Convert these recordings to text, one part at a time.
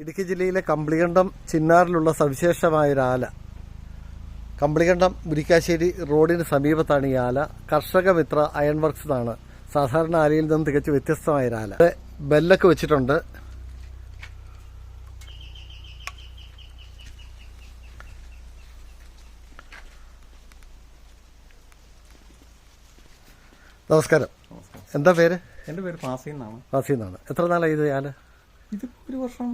ഇടുക്കി ജില്ലയിലെ കമ്പിളികണ്ടം ചിന്നാറിലുള്ള സവിശേഷമായ ഒരു ആല. കമ്പിളികണ്ടം മുരിക്കാശ്ശേരി റോഡിന് സമീപത്താണ് ഈ ആല. കർഷക മിത്ര അയൺ വർക്ക്സ് എന്നാണ് സാധാരണ ആലയിൽ നിന്നും തികച്ചു വ്യത്യസ്തമായ ഒരു ആല. ബെല്ലൊക്കെ വെച്ചിട്ടുണ്ട്. നമസ്കാരം. എന്താ പേര്? എന്റെ പേര് ഫാസി എന്നാണ്. വാസി എന്നാണ്. എത്ര നാളായി ഇത് ആല? ഇത് ഒരു വർഷം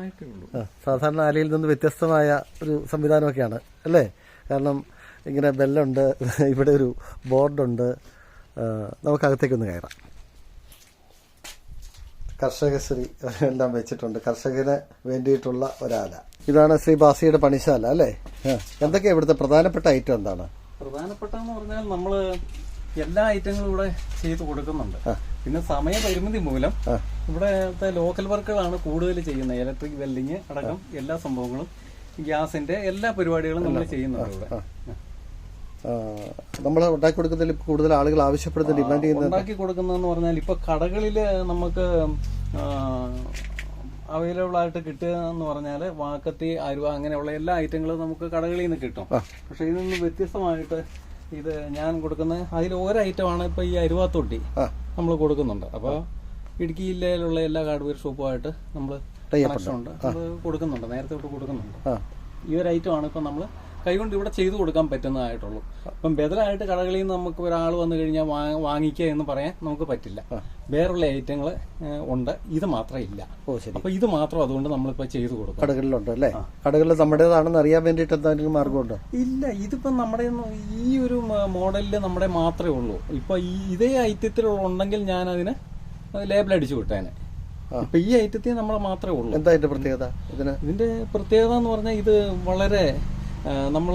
ആയിട്ടേ ഉള്ളൂ. സാധാരണ ആലയിൽ നിന്ന് വ്യത്യസ്തമായ ഒരു സംവിധാനമൊക്കെയാണ് അല്ലേ? കാരണം ഇങ്ങനെ ബെല്ലുണ്ട് ഇവിടെ ഒരു ബോർഡുണ്ട്. നമുക്കകത്തേക്കൊന്ന് കയറാം. കർഷകശ്രീ എല്ലാം വെച്ചിട്ടുണ്ട്. കർഷകന് വേണ്ടിയിട്ടുള്ള ഒരാല. ഇതാണ് ശ്രീ ബാസിയുടെ പണിശാല അല്ലേ? എന്തൊക്കെയാണ് എന്തൊക്കെയാ ഇവിടുത്തെ പ്രധാനപ്പെട്ട ഐറ്റം എന്താണ്? പ്രധാനപ്പെട്ടെന്ന് പറഞ്ഞാൽ നമ്മൾ എല്ലാ ഐറ്റങ്ങളും ഇവിടെ ചെയ്തു കൊടുക്കുന്നുണ്ട്. പിന്നെ സമയപരിമിതി മൂലം ഇവിടത്തെ ലോക്കൽ വർക്കുകളാണ് കൂടുതൽ ചെയ്യുന്നത്. ഇലക്ട്രിക് വെൽഡിങ് അടക്കം എല്ലാ സംഭവങ്ങളും ഗ്യാസിന്റെ എല്ലാ പരിപാടികളും നമ്മൾ ചെയ്യുന്നുണ്ട് ഇവിടെ. നമ്മൾ ഉണ്ടാക്കി കൊടുക്കുന്നതിൽ കൂടുതൽ ആളുകൾ ആവശ്യപ്പെടുന്ന ഡിമാൻഡ് ചെയ്യുന്നത് ഉണ്ടാക്കി കൊടുക്കുന്നതെന്ന് പറഞ്ഞാൽ ഇപ്പൊ കടകളിൽ നമുക്ക് അവൈലബിൾ ആയിട്ട് കിട്ടുക എന്ന് പറഞ്ഞാൽ വാക്കത്തി അരുവ അങ്ങനെയുള്ള എല്ലാ ഐറ്റങ്ങളും നമുക്ക് കടകളിൽ നിന്ന് കിട്ടും. പക്ഷെ ഇതിൽ നിന്ന് വ്യത്യസ്തമായിട്ട് ഇത് ഞാൻ കൊടുക്കുന്ന അതിൽ ഓരോ ഐറ്റമാണ് ഇപ്പൊ ഈ അരുവാത്തൊട്ടി. നമ്മൾ കൊടുക്കുന്നുണ്ട്. അപ്പോൾ ഇടുക്കി ജില്ലയിലുള്ള എല്ലാ ഹാർഡ്വെയർ ഷോപ്പുമായിട്ട് നമ്മൾ ഉണ്ട്. അത് കൊടുക്കുന്നുണ്ട്. നേരത്തെ തൊട്ട് കൊടുക്കുന്നുണ്ട്. ഈ ഒരു ഐറ്റം ആണ് ഇപ്പം നമ്മൾ കൈകൊണ്ട് ഇവിടെ ചെയ്തു കൊടുക്കാൻ പറ്റുന്നതായിട്ടുള്ളൂ. ഇപ്പം ബദലായിട്ട് കടകളിൽ നിന്ന് നമുക്ക് ഒരാൾ വന്നു കഴിഞ്ഞാൽ വാങ്ങിക്കുക എന്ന് പറയാൻ നമുക്ക് പറ്റില്ല. വേറുള്ള ഐറ്റങ്ങൾ ഉണ്ട്. ഇത് മാത്രം ഇല്ല. ഓ ശരി. അപ്പൊ ഇത് മാത്രം അതുകൊണ്ട് നമ്മളിപ്പോ ചെയ്തു കൊടുക്കും. കടകളിലുണ്ട് അല്ലേ? കടകളിൽ നമ്മുടേതാണെന്ന് അറിയാൻ വേണ്ടിയിട്ട് എന്തെങ്കിലും മാർഗമുണ്ടോ? ഇല്ല ഇതിപ്പോ നമ്മുടെ ഈ ഒരു മോഡലിൽ നമ്മുടെ മാത്രമേ ഉള്ളൂ. ഇപ്പൊ ഈ ഇതേ ഐറ്റത്തിലുള്ള ഉണ്ടെങ്കിൽ ഞാൻ അതിന് ലേബൽ അടിച്ചു വിട്ടേനെ. ഇപ്പൊ ഈ ഐറ്റത്തിൽ നമ്മൾ മാത്രമേ ഉള്ളൂ. എന്താ ഇതിന്റെ പ്രത്യേകത ഇതിന്? ഇതിന്റെ പ്രത്യേകത എന്ന് പറഞ്ഞാൽ ഇത് വളരെ നമ്മൾ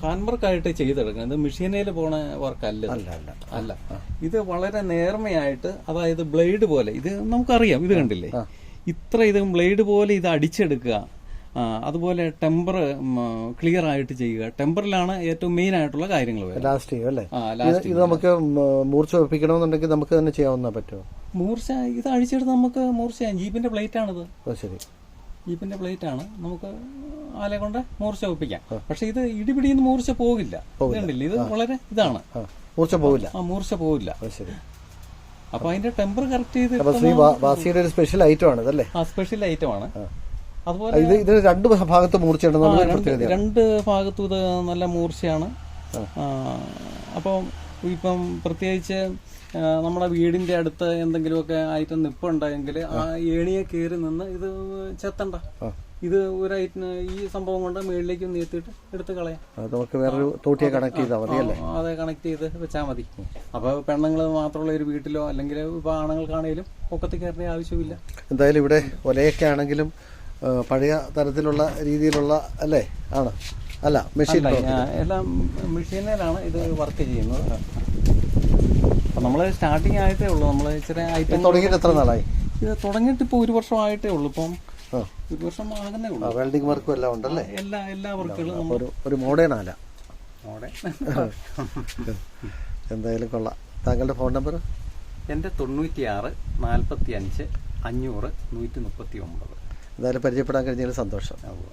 ഹാൻഡ് വർക്കായിട്ട് ചെയ്തെടുക്കണം ഇത് മെഷീനിൽ പോണ വർക്ക്. അല്ല അല്ല. ഇത് വളരെ നേർമയായിട്ട് അതായത് ബ്ലേഡ് പോലെ ഇത് നമുക്കറിയാം ഇത് കണ്ടില്ലേ? ഇത്ര ഇത് ബ്ലേഡ് പോലെ ഇത് അടിച്ചെടുക്കുക അതുപോലെ ടെമ്പർ ക്ലിയർ ആയിട്ട് ചെയ്യുക ടെമ്പറിലാണ് ഏറ്റവും മെയിൻ ആയിട്ടുള്ള കാര്യങ്ങൾ ലാസ്റ്റ് ചെയ്യും അല്ലേ? ഇത് നമുക്ക് മൂർച്ച വെപ്പിക്കണമെന്നുണ്ടെങ്കിൽ നമുക്ക് തന്നെ ചെയ്യാവുന്ന പറ്റുമോ മൂർച്ച ഇത് അഴിച്ചെടുത്ത് നമുക്ക് മൂർച്ച ജീപ്പിന്റെ പ്ലേറ്റ് ആണിത് ശരി. ജീപ്പിന്റെ പ്ലേറ്റ് ആണ് നമുക്ക് ആലെ കൊണ്ട് മൂർച്ച ഒപ്പിക്കാം. പക്ഷെ ഇത് ഇടിപിടിന്ന് മൂർച്ച പോകില്ല. കണ്ടില്ല? ഇത് വളരെ ഇതാണ്. മൂർച്ച പോകില്ല. ആ മൂർച്ച പോകില്ല. അപ്പൊ അതിന്റെ ടെമ്പർ കറക്റ്റ് ചെയ്ത് ഒരു സ്പെഷ്യൽ ഐറ്റം ആണ് ഇതല്ലേ? ആ സ്പെഷ്യൽ ഐറ്റം ആണ്. അതുപോലെ ഇത് ഇത് രണ്ട് ഭാഗത്ത് മൂർച്ചയുണ്ടെന്നുള്ള ഒരു രണ്ട് ഭാഗത്തും ഇത് നല്ല മൂർച്ചയാണ്. അപ്പോൾ അപ്പം ഇപ്പം പ്രത്യേകിച്ച് നമ്മുടെ വീടിന്റെ അടുത്ത് എന്തെങ്കിലുമൊക്കെ ആയിട്ട് നിപ്പുണ്ടെങ്കിൽ ആ ഏണിയെ കയറി നിന്ന് ഇത് ചെത്തണ്ട. ഇത് ഒരു ഈ സംഭവം കൊണ്ട് മുകളിലേക്ക് ഒന്ന് എടുത്തു കളയാം. നമുക്ക് വേറൊരു തോട്ടിയെ കണക്ട് ചെയ്താൽ മതി അല്ലേ? അതെ കണക്ട് ചെയ്ത് വെച്ചാൽ മതി. അപ്പൊ പെണ്ണുങ്ങൾ മാത്രമുള്ള ഒരു വീട്ടിലോ അല്ലെങ്കിൽ ഇപ്പൊ ആണുങ്ങൾക്കാണേലും പൊക്കത്തിൽ കയറേണ്ട ആവശ്യമില്ല. എന്തായാലും ഇവിടെ ഒലയൊക്കെ ആണെങ്കിലും പഴയ തരത്തിലുള്ള രീതിയിലുള്ള അല്ലേ? ആണ്. അല്ല മെഷീൻ എല്ലാം മെഷീനിലാണ് ഇത് വർക്ക് ചെയ്യുന്നത്. നമ്മൾ സ്റ്റാർട്ടിങ് ആയിട്ടേ ഉള്ളൂ. നമ്മൾ ഇച്ചിരി ഐറ്റം തുടങ്ങിയിട്ട് എത്ര നാളായി? ഇത് തുടങ്ങിയിട്ട് ഇപ്പൊ ഒരു വർഷമായിട്ടേ ഉള്ളൂ. ഇപ്പം ഒരു വർഷം ആകുന്നേ ഉള്ളൂ വെൽഡിംഗ് വർക്കും എല്ലാം ഉണ്ടല്ലേ? എല്ലാ എല്ലാ വർക്കുകളും ഒരു ഒരു മോഡേൺ ആല. മോഡേൺ എന്തായാലും കൊള്ളാം. താങ്കളുടെ ഫോൺ നമ്പർ എന്റെ തൊണ്ണൂറ്റിയാറ് നാൽപ്പത്തി അഞ്ച് അഞ്ഞൂറ് നൂറ്റി മുപ്പത്തി ഒമ്പത് എന്തായാലും പരിചയപ്പെടാൻ കഴിഞ്ഞതിൽ സന്തോഷം. ആവുക